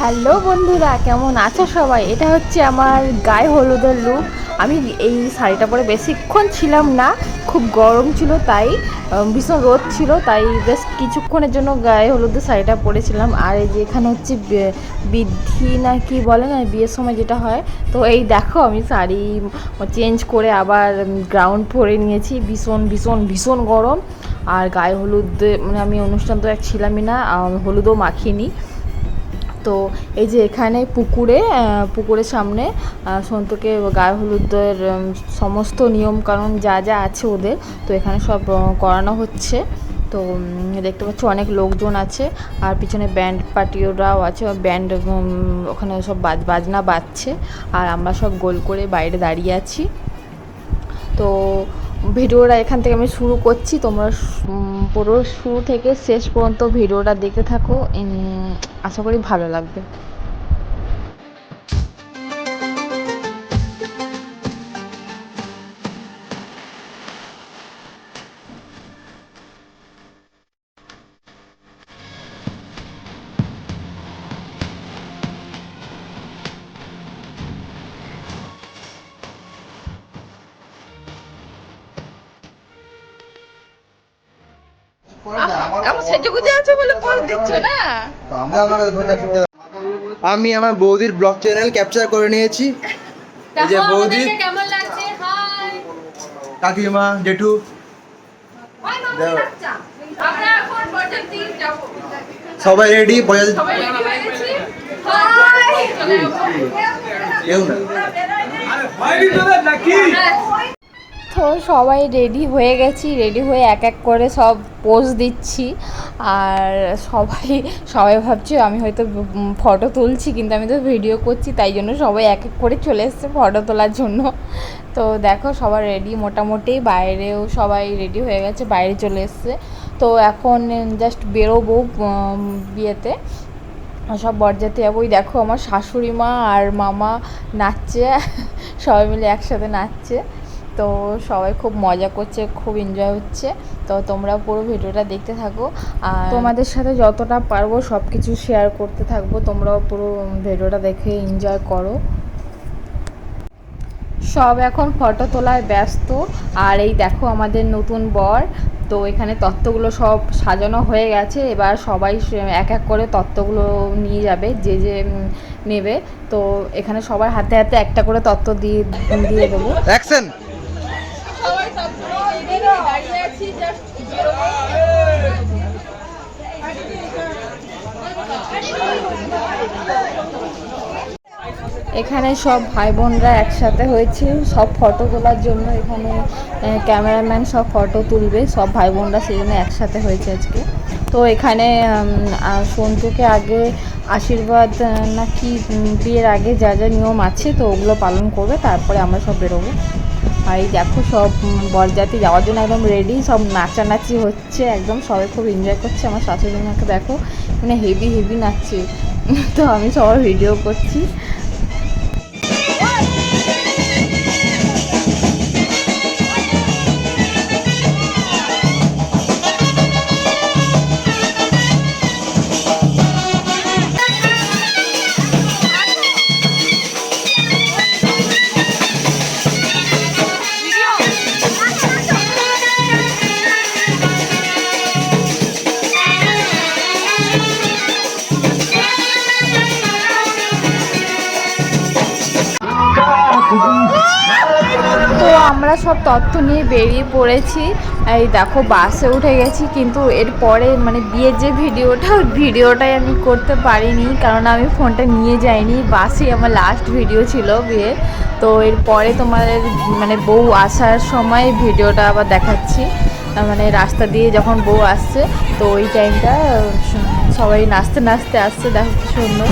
Hello বন্ধুরা, কেমন আছো সবাই? এটা হচ্ছে আমার গায়ে হলুদের লুক আমি এই শাড়িটা পরে বেশিক্ষণ ছিলাম না, খুব গরম ছিল তাই ভীষণ রোদ ছিল তাই বেশ কিছুক্ষণের জন্য গায়ে হলুদের শাড়িটা পরেছিলাম। আর এই যে এখানে হচ্ছে বৃদ্ধি না কি বলে না, বিয়ের সময় যেটা হয়, তো এই দেখো আমি শাড়ি চেঞ্জ করে আবার গ্রাউন্ড পরে নিয়েছি। ভীষণ ভীষণ ভীষণ গরম। আর গায়ে হলুদ মানে আমি অনুষ্ঠান তো এক ছিলামই না হলুদও মাখিনি। তো এই যে এখানে পুকুরে পুকুরের সামনে সন্তুকে গায়ে হলুদের সমস্ত নিয়ম কানুন যা যা আছে ওদের, তো এখানে সব করানো হচ্ছে। তো দেখতে পাচ্ছ অনেক লোকজন আছে, আর পিছনে ব্যান্ড পার্টিওরাও আছে ব্যান্ড ওখানে সব বাজ, বাজনা বাজছে, আর আমরা সব গোল করে বাইরে দাঁড়িয়ে আছি। তো ভিডিওটা এখান থেকে আমি শুরু করছি। তোমরা পুরো শুরু থেকে শেষ পর্যন্ত ভিডিওটা দেখতে থাকো। আশা করি ভালো লাগবে। আমার সেজে আছে বলে পজ দিচ্ছ না। আমি আমার বৌদির ব্লগ চ্যানেল ক্যাপচার করে নিয়েছি। এই যে বৌদি। কেমন লাগছে? হাই। কাকিমা জেঠু। সবাই রেডি হাই। কেউ না। তো সবাই রেডি হয়ে গেছি রেডি হয়ে এক এক করে সব পোজ দিচ্ছি। আর সবাই সবাই ভাবছে আমি হয়তো ফটো তুলছি, কিন্তু আমি তো ভিডিও করছি, তাই জন্য সবাই এক এক করে চলে এসছে ফটো তোলার জন্য। তো দেখো সবাই রেডি মোটামুটি, বাইরেও সবাই রেডি হয়ে গেছে, বাইরে চলে এসছে। তো এখন জাস্ট বেরোবো বিয়েতে। সব বরযাত্রী ওই দেখো আমার শাশুড়ি মা আর মামা নাচছে, সবাই মিলে একসাথে নাচছে। তো সবাই খুব মজা করছে খুব এনজয় হচ্ছে। তো তোমরা পুরো ভিডিওটা দেখতে থাকো আর তোমাদের সাথে যতটা পারব সব কিছু শেয়ার করতে থাকব তোমরাও পুরো ভিডিওটা দেখে এনজয় করো। সব এখন ফটো তোলায় ব্যস্ত। আর এই দেখো আমাদের নতুন বর। তো এখানে তত্ত্বগুলো সব সাজানো হয়ে গেছে। এবার সবাই সে- এক এক করে তত্ত্বগুলো নিয়ে যাবে যে যে নেবে। তো এখানে সবার হাতে হাতে একটা করে তত্ত্ব দিয়ে দিয়ে দেবো। এখানে সব ভাই বোনরা একসাথে হয়েছে সব ফটো তোলার জন্য এখানে ক্যামেরাম্যান সব ফটো তুলবে সব ভাই বোনরা সেই জন্য একসাথে হয়েছে আজকে। তো এখানে সন্তুকে আগে আশীর্বাদ আহ, না কি বিয়ের আগে যা যা নিয়ম আছে তো ওগুলো পালন করবে তারপরে আমরা সব বেরোবো। আর এই দেখো সব বরজাতে যাওয়ার জন্য একদম রেডি সব নাচানাচি হচ্ছে, একদম সবাই খুব এনজয় করছে, আমার শাশুড়ি মাকে দেখো মানে হেভি হেভি নাচছে। তো আমি সবার ভিডিও করছি। সব তথ্য নিয়ে বেরিয়ে পড়েছি। এই দেখো, বাসে উঠে গেছি, কিন্তু এরপরে মানে বিয়ের যে ভিডিওটা, ওই ভিডিওটাই আমি করতে পারিনি, কারণ আমি ফোনটা নিয়ে যাইনি। বাসেই আমার লাস্ট ভিডিও ছিল বিয়ের তো এরপরে তোমাদের মানে বউ আসার সময় ভিডিওটা আবার দেখাচ্ছি। মানে রাস্তা দিয়ে যখন বউ আসছে, তো ওই টাইমটা সবাই নাচতে নাচতে আসছে, দেখো সুন্দর।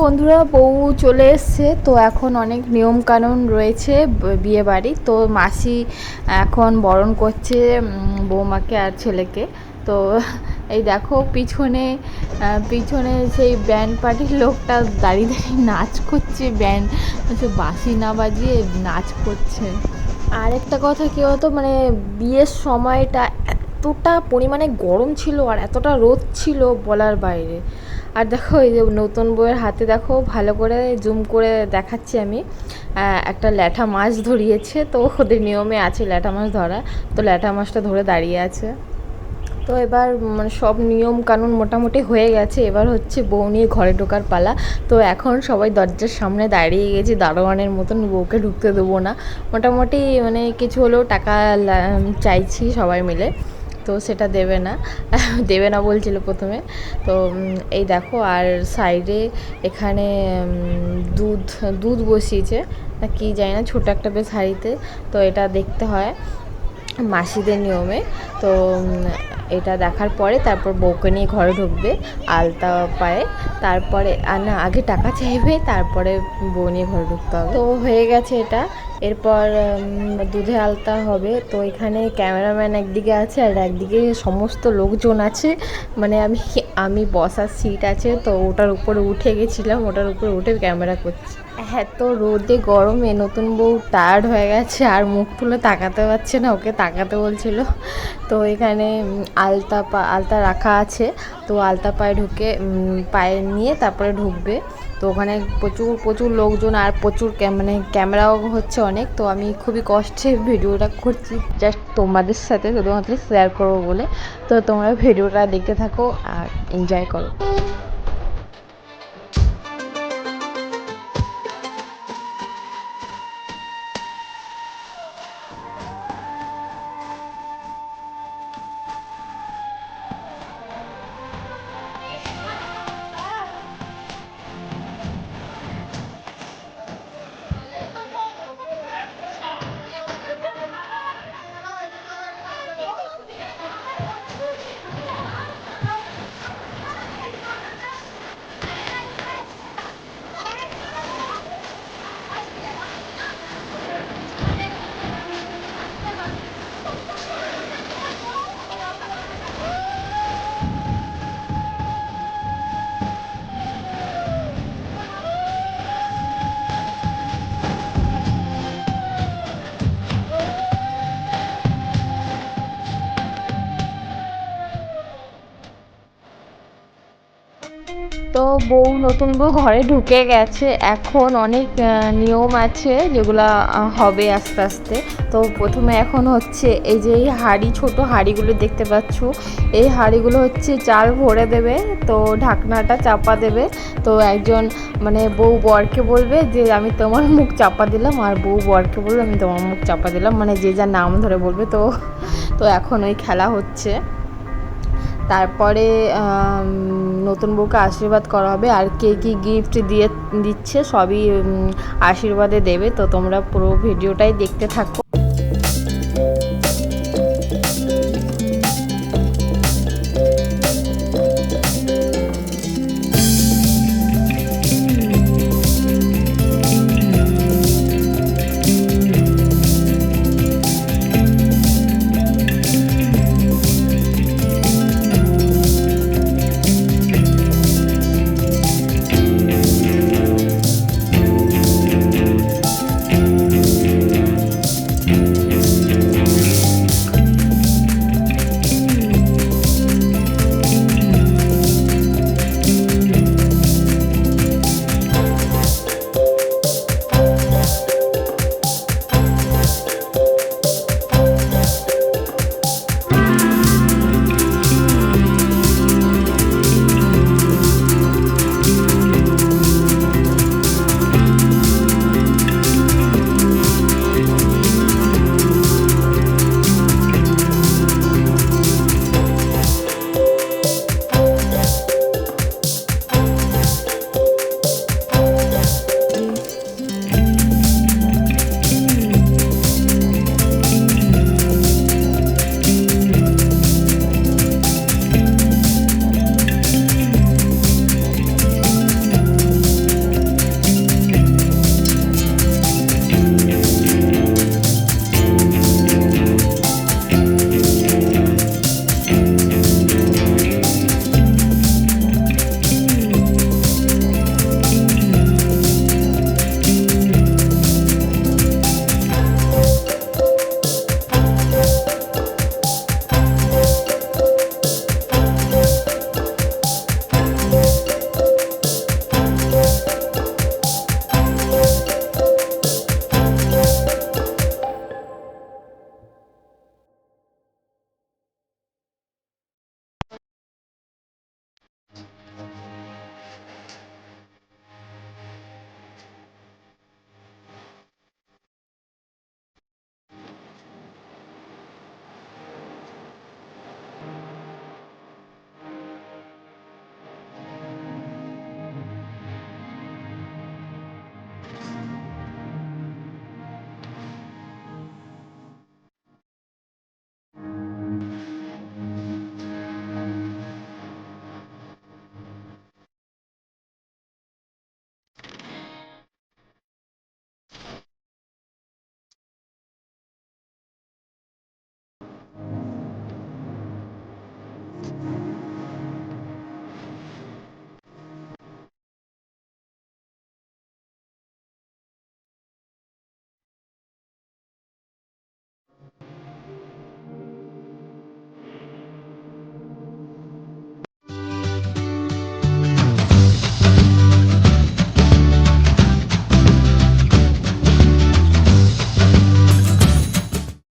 বন্ধুরা, বউ চলে এসছে, তো এখন অনেক নিয়ম কানুন রয়েছে বিয়ে বাড়ি তো মাসি এখন বরণ করছে বৌমাকে আর ছেলেকে। তো এই দেখো পিছনে পিছনে সেই ব্যান্ড পার্টির লোকটা দাঁড়িয়ে দাঁড়িয়ে নাচ করছে ব্যান্ড হচ্ছে বাঁশি না বাজিয়ে নাচ করছে। আর একটা কথা কী হতো মানে বিয়ের সময়টা এতটা পরিমাণে গরম ছিল আর এতটা রোদ ছিল বলার বাইরে। আর দেখো, এই যে নতুন বইয়ের হাতে দেখো, ভালো করে জুম করে দেখাচ্ছি আমি। একটা ল্যাঠা মাছ ধরিয়েছে, তো ওদের নিয়মে আছে ল্যাঠা মাছ ধরা। তো ল্যাঠা মাছটা ধরে দাঁড়িয়ে আছে। তো এবার মানে সব নিয়ম কানুন মোটামুটি হয়ে গেছে। এবার হচ্ছে বউ নিয়ে ঘরে ঢোকার পালা। তো এখন সবাই দরজার সামনে দাঁড়িয়ে গেছি, দারোয়ানের মতন বউকে ঢুকতে দেবো না। মোটামুটি মানে কিছু হলেও টাকা চাইছি সবাই মিলে। তো সেটা দেবে না। দেবে না বলছিল প্রথমে। তো এই দেখো, আর সাইডে এখানে দুধ দুধ বসিয়েছে। কি জানি না, ছোটো একটা বেশ হাঁড়িতে। তো এটা দেখতে হয় মাসিদের নিয়মে। তো এটা দেখার পরে তারপর বউকে নিয়ে ঘরে ঢুকবে আলতা পায়ে। তারপরে না, আগে টাকা চাইবে, তারপরে বউ নিয়ে ঘরে ঢুকতে হবে। তো হয়ে গেছে এটা। এরপর দুধে আলতা হবে। তো এখানে ক্যামেরাম্যান একদিকে আছে আর একদিকে সমস্ত লোকজন আছে। মানে আমি আমি বসার সিট আছে, তো ওটার উপরে উঠে গেছিলাম, ওটার উপরে উঠে ক্যামেরা করছি। হ্যাঁ তো রোদে গরমে নতুন বউ টায়ার্ড হয়ে গেছে আর মুখ তুলে তাকাতে পারছে না, ওকে তাকাতে বলছিল। তো এখানে আলতা পা, আলতা রাখা আছে। তো আলতা পায়ে ঢুকে পায়ে নিয়ে তারপরে ঢুকবে। তো ওখানে প্রচুর প্রচুর লোকজন আর প্রচুর মানে ক্যামেরাও হচ্ছে অনেক। তো আমি খুবই কষ্টে ভিডিওটা করছি। জাস্ট তোমাদের সাথে শুধুমাত্র শেয়ার করব বলে। তো তোমরা ভিডিওটা দেখতে থাকো আর এনজয় করো। তো বউ, নতুন বউ ঘরে ঢুকে গেছে। এখন অনেক নিয়ম আছে যেগুলো হবে আস্তে আস্তে। তো প্রথমে এখন হচ্ছে এই যে এই হাঁড়ি, ছোট হাঁড়িগুলো দেখতে পাচ্ছ। এই হাঁড়িগুলো হচ্ছে চাল ভরে দেবে, তো ঢাকনাটা চাপা দেবে। তো একজন মানে বউ বরকে বলবে যে, আমি তোমার মুখ চাপা দিলাম। আর বউ বরকে বলবে, আমি তোমার মুখ চাপা দিলাম। মানে যে যার নাম ধরে বলবে। তো তো এখন ওই খেলা হচ্ছে। তারপরে নতুন বউকে আশীর্বাদ করা হবে। আর কে কী গিফট দিয়ে দিচ্ছে সবই আশীর্বাদে দেবে। তো তোমরা পুরো ভিডিওটাই দেখতে থাকো।